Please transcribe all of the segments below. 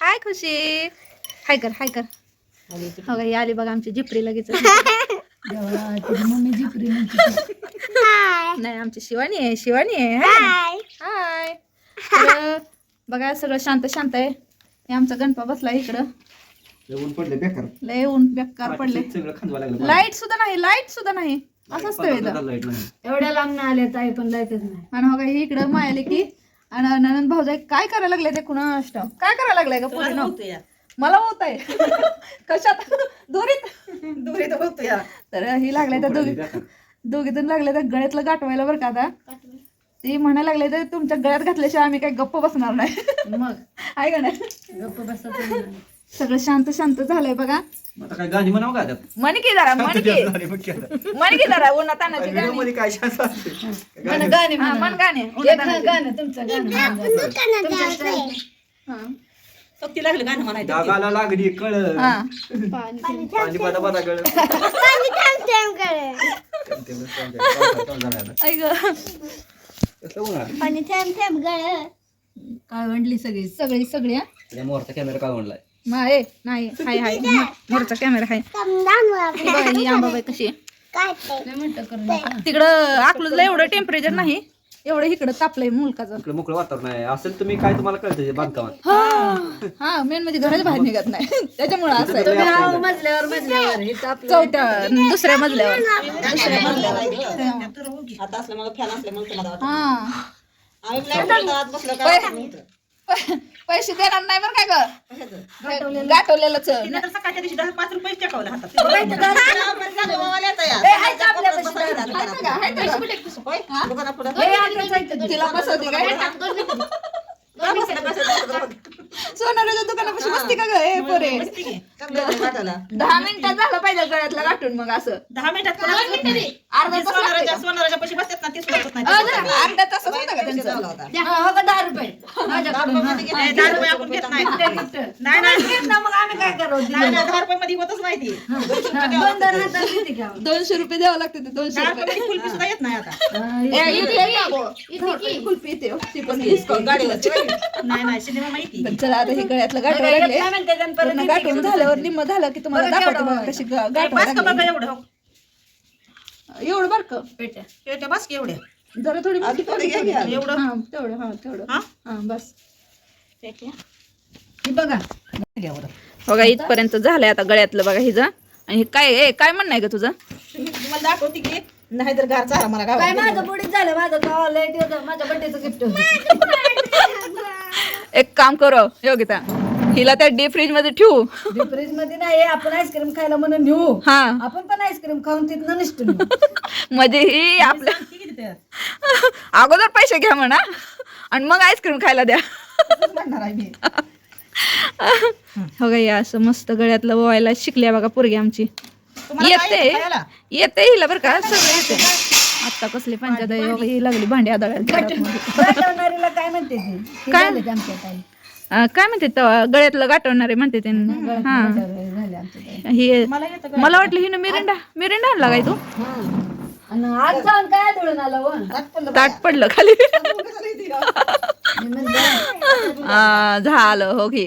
हाय खुशी. हाय कर हाय कर. हो का ही आली बघा आमची जिपरी लगेच. मम्मी जिपरी म्हणते. नाही आमची शिवानी आहे शिवानी आहे हाय. हाय. तर बघा सगळं शांत शांत आहे. हे आमचा गणपा बसला इकडं. ऊन पडले बेकार. लय ऊन बेकार पडले सगळं खांदवा लागलं लाइट सुद्धा नाही लाइट सुद्धा नाही. असं असतं लाइट नाही. एवढ्या लांब ना आल्या ताई पण लाईटच नाही. आणि हो का ही इकडं मायाले की आणि ननंद भाऊजाई काय करायला लागले ते कुणा अष्टम काय करायला लागलाय का पुढे मला होत आहे कशात? दोरीत? दुरी तर होतो या. तर ही लागले तर दोघी दोघी जण लागले तर गळ्यातलं गाठवायला बरं का आता. ती म्हणायला लागले तर तुमच्या गळ्यात घातल्याशिवाय आम्ही काही गप्प बसणार नाही. मग? आहे का नाही? गप्प बसत सगळं शांत शांत झालंय बघा. आता काय गाणी म्हणावं का त्यात मन की जरा मन की. मन की जरा उन्हा तानाची व्हिडिओ गाणी. मध्ये काय शांत असते? म्हणा गाणे हा, म्हणा. मन गाणे. एक उन्हा तानाची. गाणं तुमचं गाणं तुमच्या style. सक्ती लागलं गाणं म्हणायचं. डागाला लागली कळ. हा. पाणी कळ. गं. काय म्हणली सगळी सगळी सगळी हा. मोरचा कॅमेरा काय म्हणलाय नाही नाही हाय हाय. मोरचा कॅमेरा हाय. ही आंबाबाई कशी. तिकडं अकलूजला एवढं टेम्परेचर नाही. एवढं इकडं तापलंय मुलकाचं. इकडे मोकळं वातावरण आहे. असेल तुम्ही काय तुम्हाला कळतं बांधकामात? हा. हा मेन म्हणजे घराच्या बाहेर निघत नाही. त्याच्यामुळं असं आहे. मजल्यावर आपलं चौथ्या दुसऱ्या मजल्यावर. दुसऱ्या मजल्यावर. आता फॅन. हा. आम्ही लाइट घरात बसलो काय पैसे देणार नाही बरं काय? ग? गाठवलेलंच. तिने तर सकाळच्या दिवशी दहा पाच रुपये टाकावले हातात. हे. तिला बसवते का? बसलं, बसलं, बसलं. सोनाराच्या दुकानापाशी बसते का ग? ए पोरे. दहा मिनिटात झालं पाहिजे गळ्यातला गाठून मग असं. दहा मिनिटात. अर्धा ते तास लागते सोनाराच्या का? सोनाराच्या पैसे बसतात ना ते सुद्धा होत नाही. अं, जरा अर्धा तासच होता का पैसे त्यांचा झाला होता. द्या, हो का दहा रुपये माझ्याकडून हा. नाही, दहा रुपये आपण घेत नाही. नाही, नाही. ना मग आम्ही काय करू नाही, नाही, दहा रुपये मध्ये होतच नाही ती. दोन दोन हातात देते का? दोनशे रुपये द्यावं लागते ते दोनशे दहा रुपये रुपये मध्ये कुल्फी सुद्धा येत नाही आता हा, ए, इथे ये ना गो. कुल्फी इथे हो. ती पण इसको गाडीवरची. नाही नाही सिनेमा माहिती पण चला आता हे गळ्यातलं गाठवायला लागले काय म्हणते जण परत पूर्ण गाठून झाल्यावर निम्म झालं की तुम्हाला बरं, दाखवते केवढं बघा कशी गा- बस का. एवढं हो. एवढं बरं पेट्या. पेट्या बस की एवढ्या. जरा थोडी. एवढं? हा, तेवढं हा तेवढं. हा? हा बस. ही बघा. बघा इथपर्यंत झालंय आता गळ्यातलं बघा हिचं. आणि हे काय ए काय म्हणणं आहे का तुझं? तुम्हाला दाखवते की नाही तर घर चारा मला काय गावात माझं बुडीत झालं माझं गावाला होतं माझ्या बड्डेचं गिफ्ट एक काम करू योगिता. हिला त्या डीप फ्रीजमध्ये ठेवू फ्रीजमध्ये नाही आपण आईस्क्रीम खायला म्हणून नेऊ हा आपण पण आईस्क्रीम खाऊन तिथनं निष्ठ म्हणजे ही आपल्या? अगोदर पैसे घ्या म्हणा आणि मग आईस्क्रीम खायला द्या तसंच म्हणणार आहे मी हो या असं मस्त गळ्यातलं ववायला शिकल्या बघा पोरगी आमची तुम्हाला काय येते येतं खायला? येते हिला बरं का सगळं येते आता कसली पंचायत ही लागली भांडी आदळायला गाठवणारीला काय म्हणते ती ती काय? झाले आमच्या ताई काय म्हणते तेव्हा गळ्यातलं गाठवणारे म्हणते ते हा. ही मला येतं मला वाटलं हिनं मिरिंडा मिरिंडा आणला काय तू? हा. आणि आज जाऊन काय आढळून आलं व ताट पडलं खाली. मी म्हणलं, आ, झालं हो घे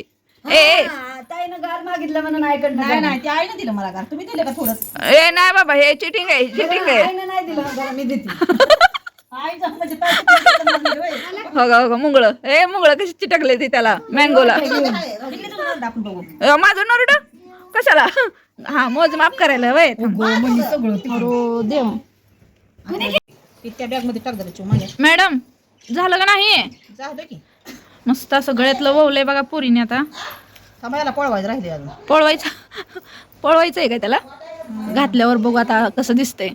ए ए, हा, ताईनं गार मागितलं म्हणून ऐकत नाही नाही ते आईनं दिलं मला तुम्ही दिलं का थोडं ए नाही बाबा हे चिटिंग आहे चिटिंग आहे. नाही दिलं मी देते. म्हणजे. हो का? हो का मुंगळ. ए मुंगळ कशी चिटकले ती त्याला मँगोला. माझं नरड? कशाला? हा मोजमाप करायला वय. मागे. मॅडम झालं का नाही? मस्त असं गळ्यातलं ववलंय बघा पोरीने आता. पळवायचं राहिले अजून. पळवायचं पळवायचं आहे का त्याला? घातल्यावर बघू आता कसं दिसतंय.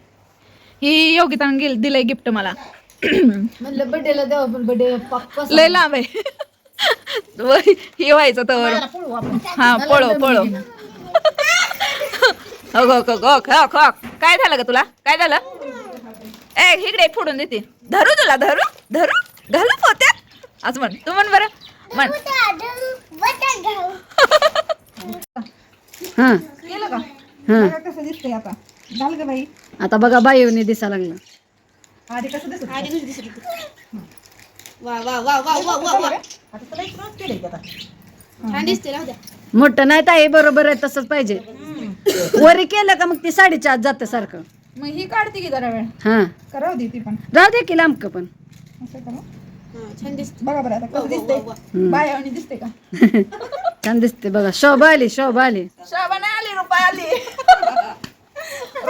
ही योगितानं गेल दिलंय गिफ्ट मला. म्हणलं बड्डेला द्यावं पण बड्डे पक्का लय लांब आहे. हे व्हायचं तर आपण. हा पळो पळो हो हो काय झालं का तुला? काय झालं? ए इकडे फोडून देते. धरू तुला धरू धरू. घालू पोत्यात. असं म्हण तू म्हण बरं. म्हण. हा. केलं का? हा. बघा कसं दिसतंय आता? झालं का बाई? आता बघा बाईवने दिसा लागलं. आधी कसं दिसत आधी दिसत होती? वा वा वा वा वा वा वा. आता तुला एक रोज केलंय की आता? मोठं नाही ताई बरोबर आहे तसंच पाहिजे. वरी केलं का मग ती साडीच्या आत जातं सारखं? मग ही काढते की जरा वेळ? हा. करावं दे ती पण? राहू दे की लांबक पण. असं करा बघा बरं आता कसं दिसतंय? बाय आणि दिसते का? छान दिसते बघा शोभा आली शोभा आली. शोभा नाही आली रुपा आली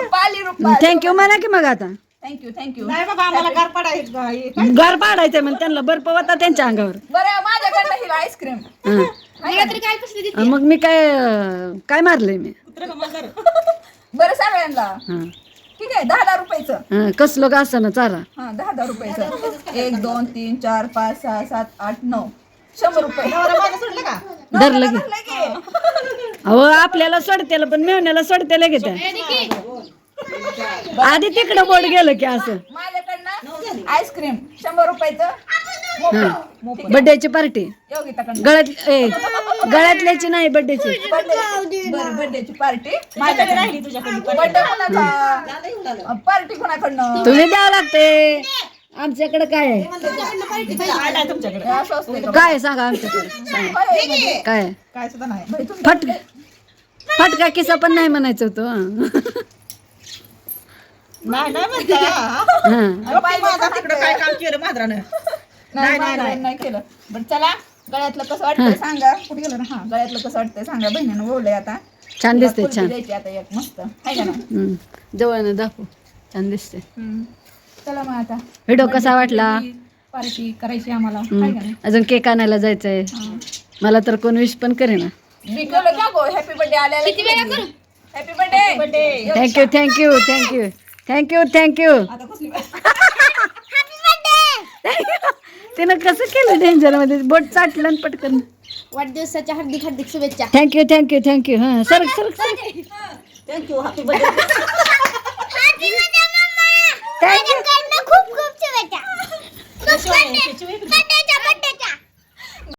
रुपा आली रुपा थँक्यू म्हणा की मग आता. थँक्यू थँक्यू नाही बाबा आम्हाला गार पडायचं घर पाडायचं म्हणजे त्यांना बर्फ होता त्यांच्या अंगावर. बरं माझ्याकडनं हिला आईस्क्रीम हा. मग मी काय अं, काय मारलंय मी? बरं सगळ्यांना हा. ठीक आहे दहा दहा रुपयाचं. हा, कसलं का असं ना चारा. हा दहा दहा रुपयाचं. एक दोन तीन चार पाच सहा सात आठ नऊ. शंभर रुपये. माझं सोडलं का? धरलं की? धरलं की. अहो आपल्याला सोडतेला पण मेवण्याला सोडतेला घेत आधी तिकडं बोट गेलं की असं. माझ्याकडनं आईस्क्रीम शंभर रुपयाचं मोफत. बर्थडेची पार्टी. योगिताकडनं गळ्यात ए गळ्यातल्याची नाही बर्थडेची बर्थडे बरं बर्थडेची पार्टी. माझ्याकडे राहिली तुझ्याकडे बर्थडे कोणाचा? पार्टी कोणाकडनं? तुम्ही द्यावं लागते आमच्याकडे काय आहे? काय हे आहे सांगा आमच्याकडे. काय तुम्ही फटका फटका किसा पण नाही म्हणायचं होतं. हं. नाही नाही केलं मांजरानं नाही नाही नाही नाही केलं. बरं चला. गळ्यातलं कसं वाटतंय सांगा. कुठे गेलं ना? हा गळ्यातलं कसं वाटतंय सांगा. बहिणीनं बोललंय आता. छान दिसते छान. आता एक मस्त. आहे का ना हं. जवळनं दाखव. छान दिसते. चला मग आता. व्हिडिओ कसा वाटला पार्टी करायची आम्हाला. अजून केक आणायला जायचंय. हा. मला तर कोण विश पण करेना. मी केलं का गो? Happy birthday आल्याला happy birthday birthday thank you thank you thank you thank you thank you आता कसली तिनं कसं केलं डेंजरमध्ये? बोट चाटलं आणि पटकन. वाढदिवसाच्या हार्दिक हार्दिक शुभेच्छा. थँक्यू थँक्यू थँक्यू हा सरक सरक सरक. थँक्यू हॅपी बर्थडे खूप खूप शुभेच्छा